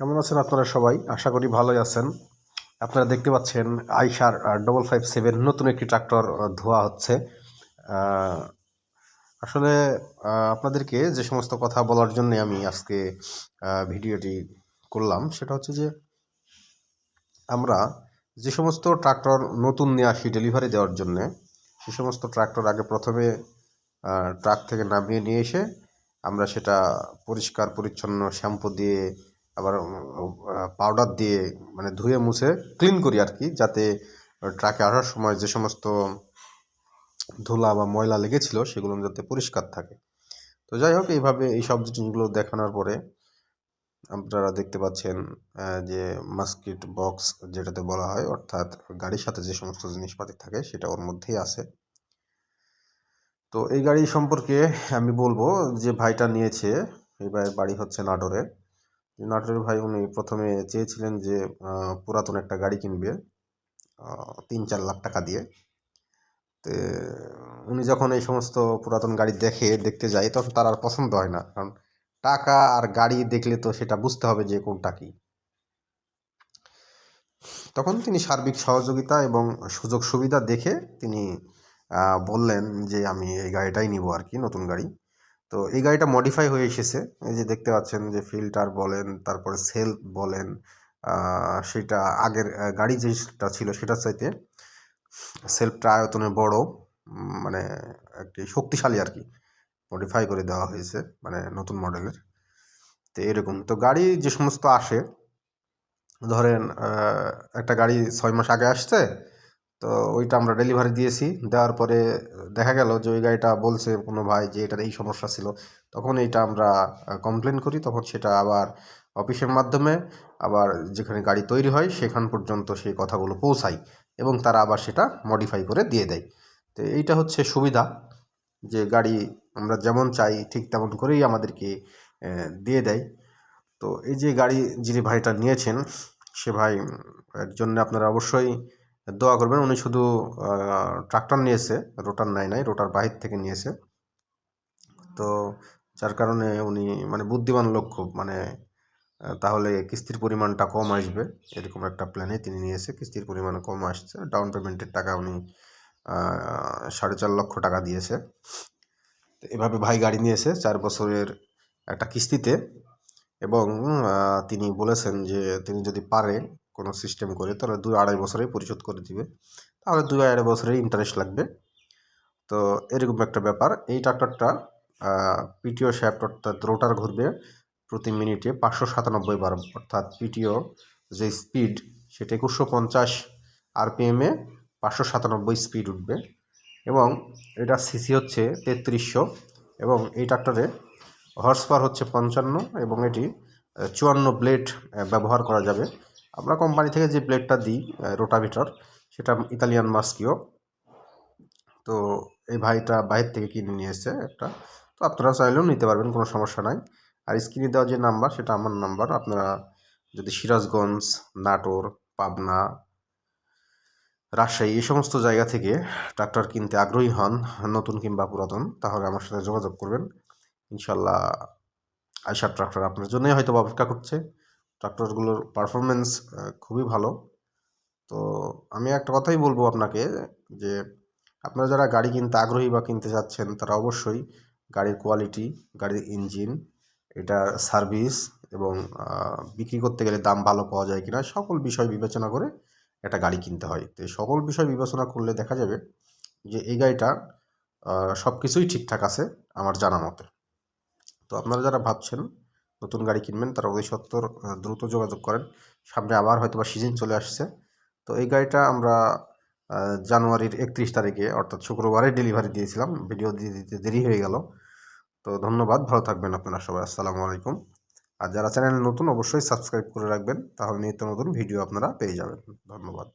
কেমন আছেন আপনারা সবাই? আশা করি ভালোই আছেন। আপনারা দেখতে পাচ্ছেন আইসার ডবল ফাইভ সেভেন নতুন একটি ট্রাক্টর ধোয়া হচ্ছে। আসলে আপনাদেরকে যে সমস্ত কথা বলার জন্য আমি আজকে ভিডিওটি করলাম, সেটা হচ্ছে যে, আমরা যে সমস্ত ট্রাক্টর নতুন নিয়ে আসি ডেলিভারি দেওয়ার জন্যে, সে সমস্ত ট্রাক্টর আগে প্রথমে ট্রাক থেকে নামিয়ে নিয়ে এসে আমরা সেটা পরিষ্কার, পরিচ্ছন্ন শ্যাম্পু দিয়ে আবার পাউডার দিয়ে মানে ধুয়ে মুছে ক্লিন করি আর কি, যাতে ট্রাকে আসার সময় যে সমস্ত ধুলা বা ময়লা লেগেছিল সেগুলো যাতে পরিষ্কার থাকে। তো যাই হোক, এইভাবে এই সব জিনিসগুলো দেখানোর পরে আপনারা দেখতে পাচ্ছেন যে মাস্কিট বক্স যেটাতে বলা হয়, অর্থাৎ গাড়ির সাথে যে সমস্ত জিনিসপাতি থাকে সেটা ওর মধ্যেই আছে। তো এই গাড়ি সম্পর্কে আমি বলব যে ভাইটা নিয়েছে ভাইয়ের বাড়ি হচ্ছে নাটোরে। নাটোরের ভাই উনি প্রথমে চেয়েছিলেন যে পুরাতন একটা গাড়ি কিনবে তিন চার লাখ টাকা দিয়ে। তো, উনি যখন এই সমস্ত পুরাতন গাড়ি দেখে, দেখতে যায়, তখন তার আর পছন্দ হয় না। কারণ টাকা আর গাড়ি দেখলে তো সেটা বুঝতে হবে যে কোনটা কি। তখন তিনি সার্বিক সহযোগিতা এবং সুযোগ সুবিধা দেখে তিনি বললেন যে, আমি এই গাড়িটাই নিব আর কি, নতুন গাড়ি। তো এই গাড়িটা মডিফাই হয়ে এসেছে। এই যে দেখতে পাচ্ছেন যে ফিল্টার বলেন, তারপরে সেলফ বলেন সেটা আগের গাড়ি যেটা ছিল সেটার চাইতে সেলফটা আয়তনে বড় মানে একটি শক্তিশালী আর কি। মডিফাই করে দেওয়া হয়েছে মানে নতুন মডেলের তো এরকম। তো গাড়ি যে সমস্ত আসে, ধরেন একটা গাড়ি ছয় মাস আগে আসছে তো ওইটা আমরা ডেলিভারি দিয়েছি। দেওয়ার পরে দেখা গেল যে ওই গাড়িটা বলছে কোনো ভাই যে এটার এই সমস্যা ছিল। তখন এইটা আমরা কমপ্লেন করি। তখন সেটা আবার অফিসের মাধ্যমে আবার যেখানে গাড়ি তৈরি হয় সেখান পর্যন্ত সেই কথাগুলো পৌঁছায় এবং তারা আবার সেটা মডিফাই করে দিয়ে দেয়। তো এইটা হচ্ছে সুবিধা যে গাড়ি আমরা যেমন চাই ঠিক তেমন করেই আমাদেরকে দিয়ে দেয়। তো এই যে গাড়ি যিনি ভাইটা নিয়েছেন, সে ভাই, এর জন্য আপনারা অবশ্যই দোয়া করবেন। উনি শুধু ট্রাক্টর নিয়েছে, রোটার নাই নাই, রোটার বাহির থেকে নিয়েছে। তো যার কারণে উনি মানে বুদ্ধিমান লোক খুব মানে তাহলে কিস্তির পরিমাণটা কম আসবে। এরকম একটা প্ল্যানে তিনি নিয়েছে, কিস্তির পরিমাণ কম আসছে। ডাউন পেমেন্টের টাকা উনি সাড়ে চার লক্ষ টাকা দিয়েছে। তো এভাবে ভাই গাড়ি নিয়েছে চার বছরের একটা কিস্তিতে এবং তিনি বলেছেন যে তিনি যদি পারে কোনো সিস্টেম করে, তাহলে দুই আড়াই বছরেই পরিশোধ করে দিবে। তাহলে দুই আড়াই বছরেই ইন্টারেস্ট লাগবে। তো এরকম একটা ব্যাপার। এই ট্রাক্টরটা পিটিও শ্যাফট অর্থাৎ রোটার ঘুরবে প্রতি মিনিটে পাঁচশো সাতানব্বই বার। অর্থাৎ পিটিও যে স্পিড সেটা একুশশো পঞ্চাশ আরপিএমে পাঁচশো সাতানব্বই স্পিড উঠবে। এবং এটা সিসি হচ্ছে তেত্রিশশো। এবং এই ট্রাক্টরে হর্স পাওয়ার হচ্ছে পঞ্চান্ন। এবং এটি চুয়ান্ন ব্লেড ব্যবহার করা যাবে। আমরা কোম্পানি থেকে যে ব্লেডটা দিই রোটাভিটার সেটা ইতালিয়ান মাস্কিও তো এই ভাইটা বাইরে থেকে কিনে নিয়ে এসেছে একটা। তো আপনারা চাইলেও নিতে পারবেন, কোনো সমস্যা নাই। আর স্ক্রিনে দেওয়া যে নাম্বার সেটা আমার নাম্বার আপনারা যদি সিরাজগঞ্জ, নাটোর, পাবনা, রাজশাহী, এই সমস্ত জায়গা থেকে ট্রাক্টর কিনতে আগ্রহী হন, নতুন কিংবা পুরাতন, তাহলে আমার সাথে যোগাযোগ করবেন। ইনশাল্লাহ আইসার ট্রাক্টর আপনার জন্যই হয়তো অপেক্ষা করছে। ট্রাক্টরগুলোর পারফরমেন্স খুবই ভালো। তো আমি একটা কথাই বলব আপনাকে যে, আপনারা যারা গাড়ি কিনতে আগ্রহী বা কিনতে চাচ্ছেন, তারা অবশ্যই গাড়ির কোয়ালিটি গাড়ির ইঞ্জিন এটার সার্ভিস এবং বিক্রি করতে গেলে দাম ভালো পাওয়া যায় কিনা, সকল বিষয় বিবেচনা করে একটা গাড়ি কিনতে হয়। তো সকল বিষয় বিবেচনা করলে দেখা যাবে যে, এই গাড়িটা সব কিছুই ঠিকঠাক আছে আমার জানা মতে। তো আপনারা যারা ভাবছেন নতুন গাড়ি কিনবেন, তারা অতি সত্তর দ্রুত যোগাযোগ করেন। সামনে আবার হয়তো বা সিজন চলে আসছে। তো এই গাড়িটা আমরা জানুয়ারির একত্রিশ তারিখে, অর্থাৎ শুক্রবারে ডেলিভারি দিয়েছিলাম। ভিডিও দিয়ে দিতে দেরি হয়ে গেল। তো ধন্যবাদ, ভালো থাকবেন আপনারা সবাই। আসসালামু আলাইকুম। আর যারা চ্যানেল নতুন, অবশ্যই সাবস্ক্রাইব করে রাখবেন। তাহলে নিত্য নতুন ভিডিও আপনারা পেয়ে যাবেন। ধন্যবাদ।